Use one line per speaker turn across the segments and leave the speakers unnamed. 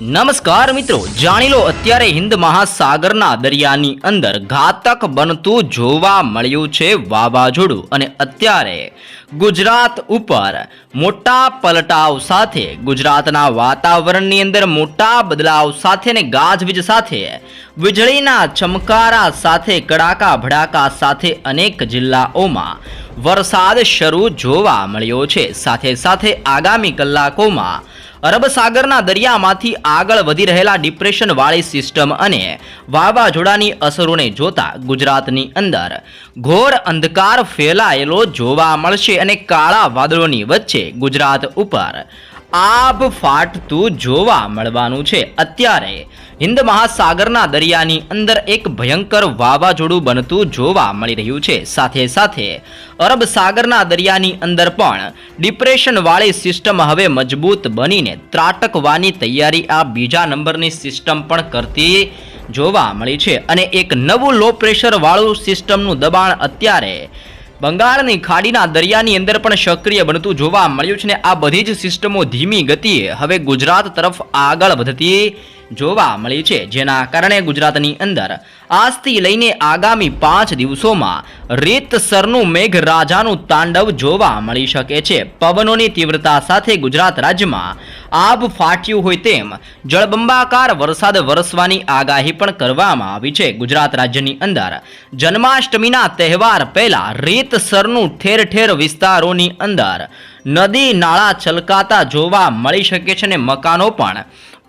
નમસ્કાર મિત્રો, જાણી લો અત્યારે હિન્દ મહાસાગરના દરિયાની અંદર ઘાતક બનતું જોવા મળ્યું છે વાવાઝોડું. અને અત્યારે ગુજરાત ઉપર મોટા પલટાવ સાથે, ગુજરાતના વાતાવરણની અંદર મોટા બદલાવ સાથે ને ગાજવીજ સાથે, વીજળીના ચમકારા સાથે, કડાકા ભડાકા સાથે અનેક જિલ્લાઓમાં વરસાદ શરૂ જોવા મળ્યો છે. સાથે સાથે આગામી કલાકોમાં અરબ સાગરના દરિયામાંથી આગળ વધી રહેલા ડિપ્રેશન વાળી સિસ્ટમ અને વાવાઝોડાની અસરોને જોતા ગુજરાતની અંદર ઘોર અંધકાર ફેલાયેલો જોવા મળશે અને કાળા વાદળોની વચ્ચે ગુજરાત ઉપર આભ ફાટતું જોવા મળવાનું છે. અત્યારે હિન્દ મહાસાગરના દરિયાની અંદર એક ભયંકર વાવાઝોડું બનતું જોવા મળી રહ્યું છે. સાથે સાથે અરબ સાગરના દરિયાની અંદર પણ ડિપ્રેશનવાળી સિસ્ટમ હવે મજબૂત બનીને ત્રાટકવાની તૈયારી આ બીજા નંબરની સિસ્ટમ પણ કરતી જોવા મળી છે અને એક નવું લો પ્રેશરવાળું સિસ્ટમનું દબાણ અત્યારે બંગાળની ખાડીના દરિયાની અંદર પણ સક્રિય બનતું જોવા મળ્યું છે ને આ બધી જ સિસ્ટમો ધીમી ગતિએ હવે ગુજરાત તરફ આગળ વધતી જોવા મળી છે, જેના કારણે ગુજરાતની અંદર આજથી લઈને આગામી પાંચ દિવસોમાં રીતસરનું મેઘરાજાનું તાંડવ જોવા મળી શકે છે. પવનોની તીવ્રતા સાથે ગુજરાત રાજ્યમાં આભ ફાટ્યું હોય તેમ જળબંબાકાર વરસાદ વરસવાની આગાહી પણ કરવામાં આવી છે. ગુજરાત રાજ્યની અંદર જન્માષ્ટમીના તહેવાર પહેલા રીતસરનું ઠેર ઠેર વિસ્તારોની અંદર નદી નાળા છલકાતા જોવા મળી શકે છે અને મકાનો પણ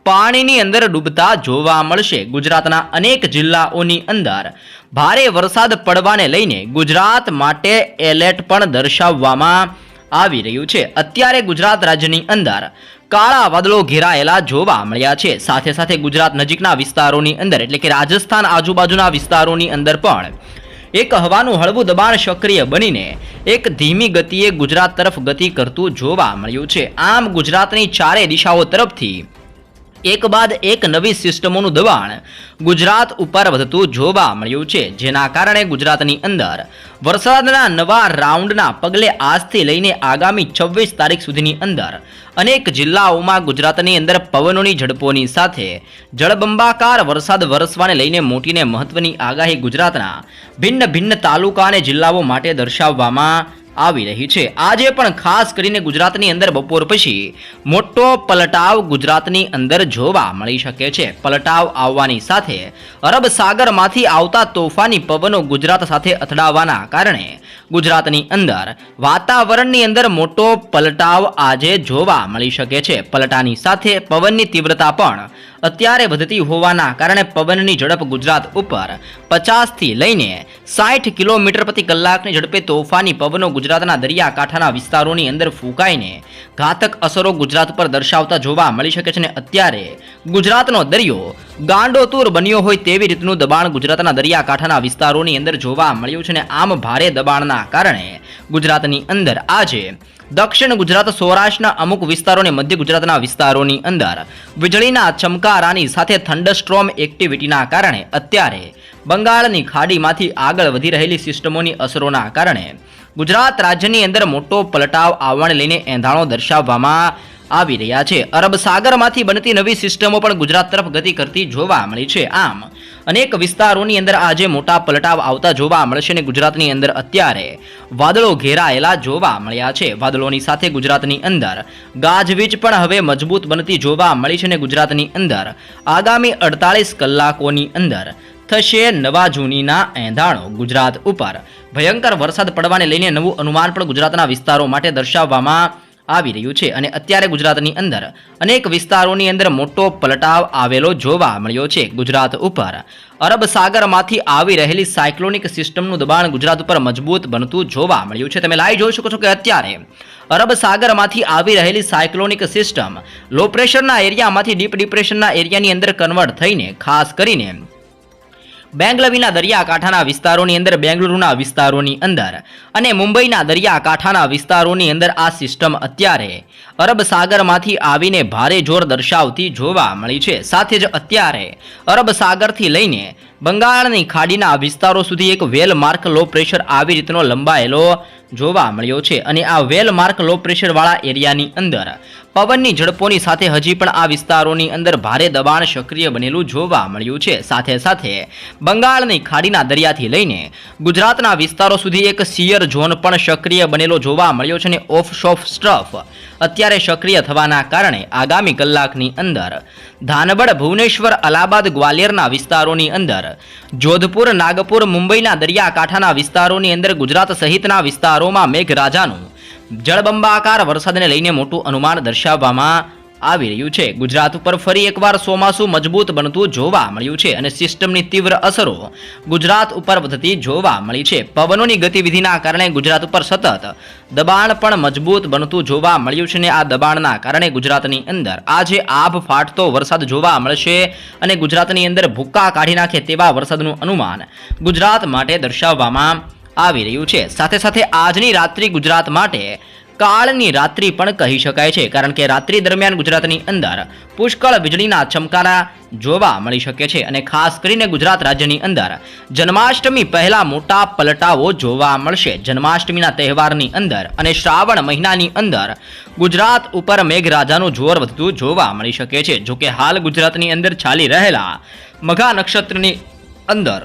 પાણીની અંદર ડૂબતા જોવા મળશે. ગુજરાતના અનેક જિલ્લાઓની અંદર ભારે વરસાદ પડવાને લઈને ગુજરાત માટે એલર્ટ પણ દર્શાવવામાં આવી રહ્યું છે. અત્યારે ગુજરાત રાજ્યની અંદર કાળા વાદળો ઘેરાયેલા જોવા મળ્યા છે. સાથે સાથે ગુજરાત નજીકના વિસ્તારોની અંદર એટલે કે રાજસ્થાન આજુબાજુના વિસ્તારોની અંદર પણ એક હવાનું હળવું દબાણ સક્રિય બનીને એક ધીમી ગતિએ ગુજરાત તરફ ગતિ કરતું જોવા મળ્યું છે. આમ ગુજરાતની ચારે દિશાઓ તરફથી એક બાદ એક નવી સિસ્ટમોનું દબાણ. ગુજરાત ઉપર વધતું જોવા મળ્યું છે. જેના કારણે ગુજરાતની અંદર વરસાદના નવા રાઉન્ડના પગલે આજથી લઈને આગામી છવ્વીસ તારીખ સુધીની અંદર અનેક જિલ્લાઓમાં ગુજરાતની અંદર પવનોની ઝડપોની સાથે જળબંબાકાર વરસાદ વરસવાને લઈને મોટીને મહત્વની આગાહી ગુજરાતના ભિન્ન ભિન્ન તાલુકા અને જિલ્લાઓ માટે દર્શાવવામાં આવી રહી છે. આજે પણ ખાસ કરીને ગુજરાતની અંદર બપોર પછી મોટો પલટાવ ગુજરાતની અંદર જોવા મળી શકે છે. પલટાવ આવવાની સાથે અરબ સાગરમાંથી આવતા તોફાની પવનો ગુજરાત સાથે અથડાવાના કારણે ગુજરાતની અંદર વાતાવરણની અંદર મોટો પલટાવ આજે જોવા મળી શકે છે. પલટાની સાથે પવનની તીવ્રતા પણ અત્યારે વધતી હોવાના કારણે પવનની ઝડપ ગુજરાત ઉપર પચાસથી લઈને સાઠ કિલોમીટર પ્રતિ કલાકની ઝડપે તોફાની પવનો ગુજરાતના દરિયાકાંઠાના વિસ્તારોની અંદર ફૂંકાઈને ઘાતક અસરો ગુજરાત પર દર્શાવતા જોવા મળી શકે છે અને અત્યારે ગુજરાતનો દરિયો ગાંડોતુર બન્યો હોય તેવી રીતનું દબાણ ગુજરાતના દરિયાકાંઠાના વિસ્તારોની અંદર જોવા મળ્યું છે અને આમ ભારે દબાણના કારણે ગુજરાતની અંદર આજે દક્ષિણ ગુજરાત, સૌરાષ્ટ્રના અમુક વિસ્તારો અને મધ્ય ગુજરાતના વિસ્તારોની અંદર વીજળીના ચમકારાની સાથે થંડરસ્ટ્રોમ એક્ટિવિટીના કારણે અત્યારે બંગાળની ખાડીમાંથી આગળ વધી રહેલી સિસ્ટમોની અસરોના કારણે ગુજરાત રાજ્યની અંદર મોટો પલટાવ આવવાને લઈને એંધાણો દર્શાવવામાં આવી રહ્યા છે. અરબ સાગરમાંથી બનતી નવી સિસ્ટમો પણ ગુજરાત તરફ ગતિ કરતી જોવા મળી છે. આમ, અનેક વિસ્તારોની અંદર આજે મોટા પલટાવ આવતા જોવા મળશે અને ગુજરાતની અંદર અત્યારે વાદળો ઘેરાયેલા જોવા મળ્યા છે. વાદળોની સાથે ગુજરાતની અંદર ગાજવીજ પણ હવે મજબૂત બનતી જોવા મળી છે અને ગુજરાતની અંદર આગામી અડતાલીસ કલાકોની અંદર થશે નવા જૂનીના એંધાણો. ગુજરાત ઉપર ભયંકર વરસાદ પડવાને લઈને નવું અનુમાન પણ ગુજરાતના વિસ્તારો માટે દર્શાવવામાં આવી રહ્યું છે અને અત્યારે ગુજરાતની અંદર અનેક વિસ્તારોની અંદર મોટો પલટાવ આવેલો જોવા મળ્યો છે. ગુજરાત ઉપર અરબ સાગરમાંથી આવી રહેલી સાયક્લોનિક સિસ્ટમનું દબાણ ગુજરાત ઉપર મજબૂત બનતું જોવા મળ્યું છે. તમે લાઈવ જોઈ શકો છો કે અત્યારે અરબ સાગરમાંથી આવી રહેલી સાયક્લોનિક સિસ્ટમ લો પ્રેશરના એરિયામાંથી ડીપ ડિપ્રેશનના એરિયાની અંદર કન્વર્ટ થઈને ખાસ કરીને બેંગલવીના દરિયાકાંઠાના વિસ્તારોની અંદર બેંગલુરુના વિસ્તારોની અંદર અને મુંબઈના દરિયાકાંઠાના વિસ્તારોની અંદર આ સિસ્ટમ અત્યારે અરબ સાગરમાંથી આવીને ભારે જોર દર્શાવતી જોવા મળી છે. સાથે જ અત્યારે અરબ સાગરથી લઈને બંગાળની ખાડીના વિસ્તારો સુધી એક વેલ માર્ક લો પ્રેશર આવી રીતનો લંબાયેલો જોવા મળ્યો છે અને આ વેલ માર્ક લો પ્રેશરવાળા એરિયાની અંદર. પવનની ઝડપોની સાથે હજી પણ આ વિસ્તારોની અંદર ભારે દબાણ સક્રિય બનેલું જોવા મળ્યું છે. સાથે સાથે બંગાળની ખાડીના દરિયાથી લઈને ગુજરાતના વિસ્તારો સુધી એક સિયર ઝોન પણ સક્રિય બનેલો જોવા મળ્યો છે અને ઓફ શોફ સ્ટ્રફ અત્યારે સક્રિય થવાના કારણે આગામી કલાકની અંદર ધાનબડ ભુવનેશ્વર, અલાહાબાદ, ગ્વાલિયરના વિસ્તારોની અંદર, જોધપુર, નાગપુર, મુંબઈના દરિયાકાંઠાના વિસ્તારોની અંદર, ગુજરાત સહિતના વિસ્તારોમાં મેઘરાજાનું જળબંબાકાર વરસાદને લઈને મોટું અનુમાન દર્શાવવામાં આવી રહ્યું છે. ગુજરાત ઉપર ફરી એકવાર ચોમાસું મજબૂત બનતું જોવા મળ્યું છે અને સિસ્ટમની તીવ્ર અસરો ગુજરાત ઉપર વધતી જોવા મળી છે. પવનોની ગતિવિધિના કારણે ગુજરાત ઉપર સતત દબાણ પણ મજબૂત બનતું જોવા મળ્યું છે અને આ દબાણના કારણે ગુજરાતની અંદર આજે આભ ફાટતો વરસાદ જોવા મળશે અને ગુજરાતની અંદર ભૂક્કા કાઢી નાખે તેવા વરસાદનું અનુમાન ગુજરાત માટે દર્શાવવામાં આવી રહ્યું છે. સાથે સાથે આજની રાત્રિ ગુજરાત માટે કાળની રાત્રિ પણ કહી શકાય છે, કારણ કે રાત્રિ દરમિયાન ગુજરાતની અંદર પુષ્કળ વીજળીના ચમકારા જોવા મળી શકે છે અને ખાસ કરીને ગુજરાત રાજ્યની અંદર જન્માષ્ટમી પહેલા મોટા પલટાઓ જોવા મળશે. જન્માષ્ટમીના તહેવારની અંદર અને શ્રાવણ મહિનાની અંદર ગુજરાત ઉપર મેઘરાજાનું જોર વધતું જોવા મળી શકે છે. જોકે હાલ ગુજરાતની અંદર ચાલી રહેલા મઘા નક્ષત્રની અંદર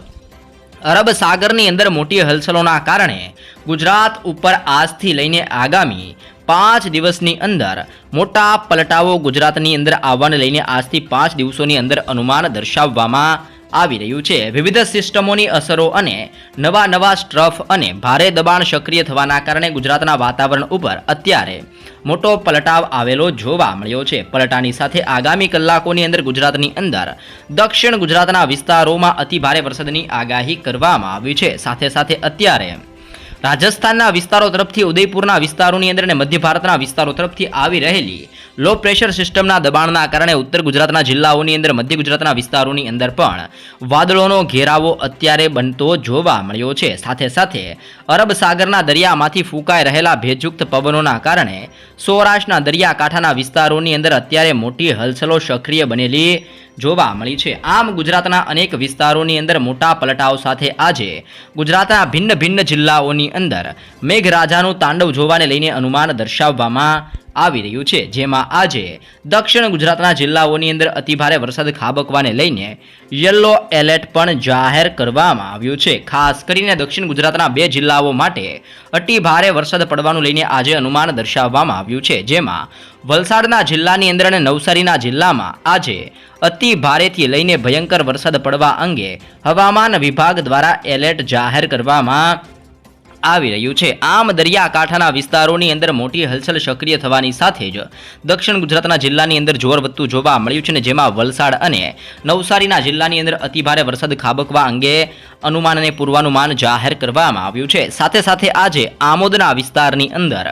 અરબ સાગરની અંદર મોટી હલચલોના કારણે ગુજરાત ઉપર આજથી લઈને આગામી પાંચ દિવસની અંદર મોટા પલટાવો ગુજરાતની અંદર આવવાને લઈને આજથી પાંચ દિવસોની અંદર અનુમાન દર્શાવવામાં આવી રહ્યું છે. વિવિધ સિસ્ટમોની અસરો અને નવા નવા સ્ટ્રફ અને ભારે દબાણ સક્રિય થવાના કારણે ગુજરાતના વાતાવરણ ઉપર અત્યારે મોટો પલટાવ આવેલો જોવા મળ્યો છે. પલટાની સાથે આગામી કલાકોની અંદર ગુજરાતની અંદર દક્ષિણ ગુજરાતના વિસ્તારોમાં અતિ ભારે વરસાદની આગાહી કરવામાં આવી છે. સાથે સાથે અત્યારે રાજસ્થાનના વિસ્તારો તરફથી ઉદયપુરના વિસ્તારોની અંદર અને મધ્ય ભારતના વિસ્તારો તરફથી આવી રહેલી લો પ્રેશર સિસ્ટમના દબાણના કારણે ઉત્તર ગુજરાતના જિલ્લાઓની અંદર, મધ્ય ગુજરાતના વિસ્તારોની અંદર પણ વાદળોનો ઘેરાવો અત્યારે બનતો જોવા મળ્યો છે. સાથે સાથે અરબ સાગરના દરિયામાંથી ફૂંકાઈ રહેલા ભેજયુક્ત પવનોના કારણે સૌરાષ્ટ્રના દરિયાકાંઠાના વિસ્તારોની અંદર અત્યારે મોટી હલચલો સક્રિય બનેલી જોવા મળી છે. આમ ગુજરાતના અનેક વિસ્તારોની અંદર મોટા પલટાઓ સાથે આજે ગુજરાતના ભિન્ન ભિન્ન જિલ્લાઓની અંદર મેઘરાજાનું તાંડવ જોવાને લઈને અનુમાન દર્શાવવામાં આવી રહ્યું છે. જેમાં આજે દક્ષિણ ગુજરાતના જિલ્લાઓની અંદર અતિભારે વરસાદ ખાબકવાને લઈને યલો એલર્ટ પણ જાહેર કરવામાં આવ્યું છે. ખાસ કરીને દક્ષિણ ગુજરાતના બે જિલ્લાઓ માટે અતિ ભારે વરસાદ પડવાનું લઈને આજે અનુમાન દર્શાવવામાં આવ્યું છે. જેમાં વલસાડના જિલ્લાની અંદર અને નવસારીના જિલ્લામાં આજે અતિ ભારેથી લઈને ભયંકર વરસાદ પડવા અંગે હવામાન વિભાગ દ્વારા એલર્ટ જાહેર કરવામાં આવી રહ્યું છે. આમ દરિયાકાંઠાના વિસ્તારોની અંદર મોટી હલચલ સક્રિય થવાની સાથે જ દક્ષિણ ગુજરાતના જિલ્લાની અંદર જોર વધતું જોવા મળ્યું છે અને જેમાં વલસાડ અને નવસારીના જિલ્લાની અંદર અતિભારે વરસાદ ખાબકવા અંગે અનુમાન અને પૂર્વાનુમાન જાહેર કરવામાં આવ્યું છે. સાથે સાથે આજે આમોદના વિસ્તારની અંદર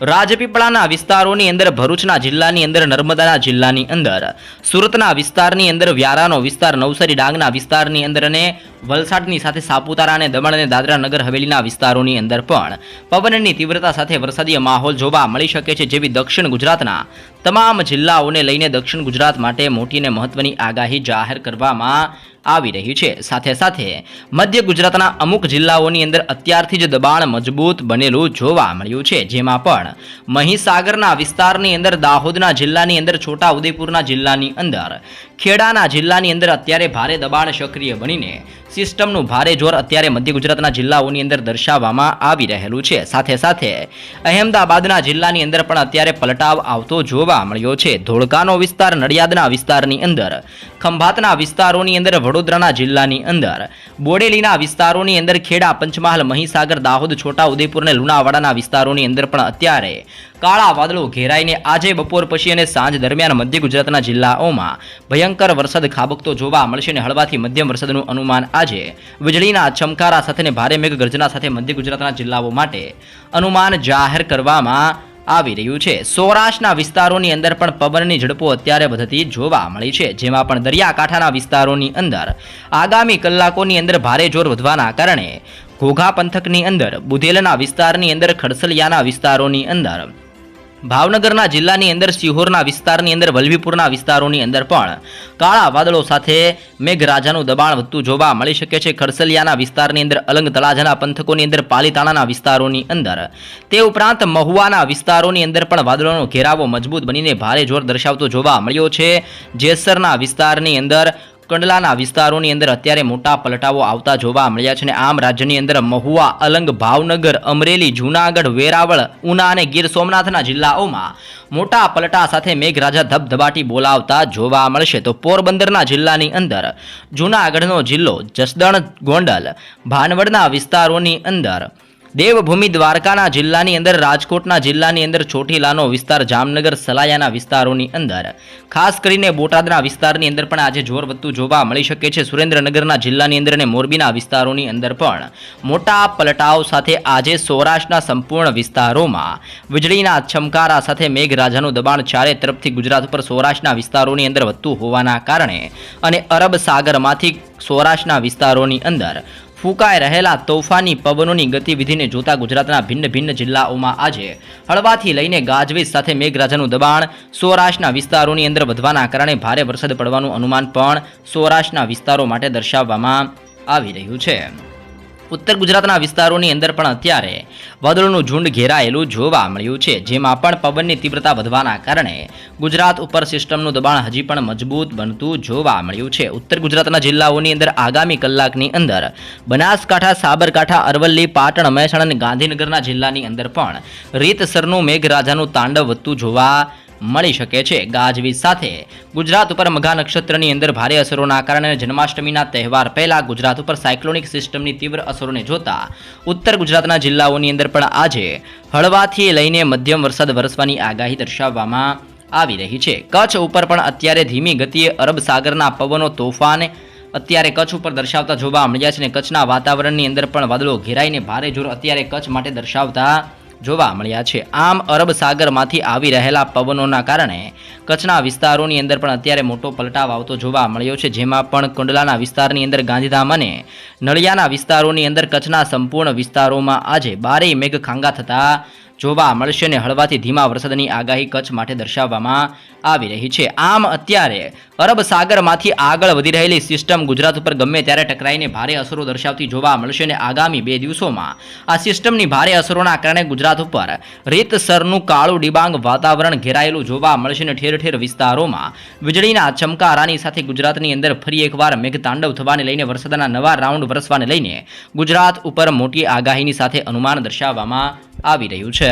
રાજપીપળાના વિસ્તારોની અંદર, ભરૂચના જિલ્લાની અંદર, નર્મદાના જિલ્લાની અંદર, સુરતના વિસ્તારની અંદર, વ્યારાનો વિસ્તાર, નવસારી ડાંગના વિસ્તારની અંદર અને વલસાડની સાથે સાપુતારા અને દમણ અને દાદરા નગર હવેલીના વિસ્તારોની અંદર પણ પવનની તીવ્રતા સાથે વરસાદી માહોલ જોવા મળી શકે છે, જેવી દક્ષિણ ગુજરાતના તમામ જિલ્લાઓને લઈને દક્ષિણ ગુજરાત માટે મોટી અને મહત્વની આગાહી જાહેર કરવામાં આવી રહી છે. સાથે સાથે મધ્ય ગુજરાતના અમુક જિલ્લાઓની અંદર અત્યારથી જ દબાણ મજબૂત બનેલું જોવા મળ્યું છે. જેમાં પણ મહીસાગરના વિસ્તારની અંદર, દાહોદના જિલ્લાની અંદર છોટા ઉદેપુરના જિલ્લાની અંદર, ખેડાના જિલ્લાની અંદર અત્યારે ભારે દબાણ સક્રિય બનીને સિસ્ટમનું ભારે જોર અત્યારે મધ્ય ગુજરાતના જિલ્લાઓની અંદર દર્શાવવામાં આવી રહેલું છે. સાથે સાથે અહેમદાબાદના જિલ્લાની અંદર પણ અત્યારે પલટાવ આવતો જોવા મળ્યો છે. ધોળકાનો વિસ્તાર નડિયાદના વિસ્તારની અંદર, ખંભાતના વિસ્તારોની અંદર, વડોદરાના જિલ્લાની અંદર, બોડેલીના વિસ્તારોની અંદર, ખેડા, પંચમહાલ, મહીસાગર, દાહોદ છોટા અને લુણાવાડાના વિસ્તારોની અંદર પણ અત્યારે કાળા વાદળો ઘેરાઈને આજે બપોર પછી અને સાંજ દરમિયાન મધ્ય ગુજરાતના જિલ્લાઓમાં ભયંકર વરસાદ ખાબકતો જોવા મળશે અને હળવાથી મધ્યમ વરસાદનું અનુમાન આજે વીજળીના ચમકારા સાથે ભારે મેઘ ગર્જના સાથે મધ્ય ગુજરાતના જિલ્લાઓ માટે અનુમાન જાહેર કરવામાં આવી રહ્યું છે. સૌરાષ્ટ્રના વિસ્તારોની અંદર પણ પવનની ઝડપો અત્યારે વધતી જોવા મળી છે. જેમાં પણ દરિયાકાંઠાના વિસ્તારોની અંદર આગામી કલાકોની અંદર ભારે જોર વધવાના કારણે ઘોઘા પંથકની અંદર બુધેલના વિસ્તારની અંદર, ખડસલિયાના વિસ્તારોની અંદર ભાવનગરના જિલ્લાની અંદર સિહોરના વિસ્તારની અંદર, વલભીપુરના વિસ્તારોની અંદર પણ કાળા વાદળો સાથે મેઘરાજાનું દબાણ વધતું જોવા મળી શકે છે. ખરસલિયાના વિસ્તારની અંદર, અલંગ તળાજાના પંથકોની અંદર, પાલીતાણાના વિસ્તારોની અંદર. તે ઉપરાંત મહુવાના વિસ્તારોની અંદર પણ વાદળોનો ઘેરાવો મજબૂત બનીને ભારે જોર દર્શાવતો જોવા મળ્યો છે. જેસરના વિસ્તારની અંદર કંડલાના વિસ્તારોની અંદર અત્યારે મોટા પલટાઓ આવતા જોવા મળ્યા છે અને આમ રાજ્યની અંદર મહુવા, અલંગ, ભાવનગર, અમરેલી, જૂનાગઢ, વેરાવળ, ઉના અને ગીર સોમનાથના જિલ્લાઓમાં મોટા પલટા સાથે મેઘરાજા ધબધબાટી બોલાવતા જોવા મળશે. તો પોરબંદરના જિલ્લાની અંદર જૂનાગઢનો જિલ્લો જસદણ, ગોંડલ, ભાનવડના વિસ્તારોની અંદર દેવભૂમિ દ્વારકાના જિલ્લાની અંદર, રાજકોટના જિલ્લાની અંદર, ચોટીલાનો વિસ્તાર, જામનગર, સલાયાના વિસ્તારોની અંદર. ખાસ કરીને બોટાદના વિસ્તારની અંદર પણ આજે જોર વધતું જોવા મળી શકે છે. સુરેન્દ્રનગરના જિલ્લાની અંદર અને મોરબીના વિસ્તારોની અંદર પણ મોટા પલટાવ સાથે આજે સૌરાષ્ટ્રના સંપૂર્ણ વિસ્તારોમાં વીજળીના છમકારા સાથે મેઘરાજાનું દબાણ ચારે તરફથી ગુજરાત ઉપર સૌરાષ્ટ્રના વિસ્તારોની અંદર વધતું હોવાના કારણે અને અરબ સાગરમાંથી સૌરાષ્ટ્રના વિસ્તારોની અંદર ફૂંકાઈ રહેલા તોફાની પવનોની ગતિવિધિને જોતા ગુજરાતના ભિન્ન ભિન્ન જિલ્લાઓમાં આજે હળવાથી લઈને ગાજવીજ સાથે મેઘરાજાનું દબાણ, સૌરાષ્ટ્રના વિસ્તારોની અંદર વધવાના કારણે ભારે વરસાદ પડવાનું અનુમાન પણ સૌરાષ્ટ્રના વિસ્તારો માટે દર્શાવવામાં આવી રહ્યું છે. ઉત્તર ગુજરાતના વિસ્તારોની અંદર પણ અત્યારે વાદળોનું ઝુંડ ઘેરાયેલું જોવા મળ્યું છે, જેમાં પણ પવનની તીવ્રતા વધવાના કારણે ગુજરાત ઉપર સિસ્ટમનું દબાણ હજી પણ મજબૂત બનતું જોવા મળ્યું છે. ઉત્તર ગુજરાતના જિલ્લાઓની અંદર આગામી કલાકની અંદર બનાસકાંઠા, સાબરકાંઠા, અરવલ્લી, પાટણ, મહેસાણા અને ગાંધીનગરના જિલ્લાની અંદર પણ રીતસરનું મેઘરાજાનું તાંડવ વધતું જોવા મળી શકે છે. ગાજવીજ સાથે ગુજરાત ઉપર મઘા નક્ષત્રની અંદર ભારે અસરોના કારણે જન્માષ્ટમીના તહેવાર પહેલા ગુજરાત ઉપર સાયક્લોનિક સિસ્ટમની તીવ્ર અસરોને જોતા ઉત્તર ગુજરાતના જિલ્લાઓની અંદર પણ આજે હળવાથી લઈને મધ્યમ વરસાદ વરસવાની આગાહી દર્શાવવામાં આવી રહી છે. કચ્છ ઉપર પણ અત્યારે ધીમી ગતિએ અરબ સાગરના પવનો, તોફાન અત્યારે કચ્છ ઉપર દર્શાવતા જોવા મળ્યા છે અને કચ્છના વાતાવરણની અંદર પણ વાદળો ઘેરાઈને ભારે જોર અત્યારે કચ્છ માટે દર્શાવતા જોવા મળ્યા છે. આમ અરબ સાગરમાંથી આવી રહેલા પવનોના કારણે કચ્છના વિસ્તારોની અંદર પણ અત્યારે મોટો પલટાવ આવતો જોવા મળ્યો છે, જેમાં પણ કંડલાના વિસ્તારની અંદર ગાંધીધામ અને નળિયાના વિસ્તારોની અંદર કચ્છના સંપૂર્ણ વિસ્તારોમાં આજે બારેય મેઘ ખાંગા થતા જોવા મળશે અને હળવાથી ધીમા વરસાદની આગાહી કચ્છ માટે દર્શાવવામાં આવી રહી છે. આમ અત્યારે અરબ સાગરમાંથી આગળ વધી રહેલી સિસ્ટમ ગુજરાત ઉપર ગમે ત્યારે ટકરાઈને ભારે અસરો દર્શાવતી જોવા મળશે અને આગામી બે દિવસોમાં આ સિસ્ટમની ભારે અસરોના કારણે ગુજરાત ઉપર રેતસરનું કાળું ડિબાંગ વાતાવરણ ઘેરાયેલું જોવા મળશે અને ઠેર ઠેર વિસ્તારોમાં વીજળીના ચમકારાની સાથે ગુજરાતની અંદર ફરી એકવાર મેઘતાંડવ થવાને લઈને વરસાદના નવા રાઉન્ડ વરસવાને લઈને ગુજરાત ઉપર મોટી આગાહીની સાથે અનુમાન દર્શાવવામાં આવી રહ્યું છે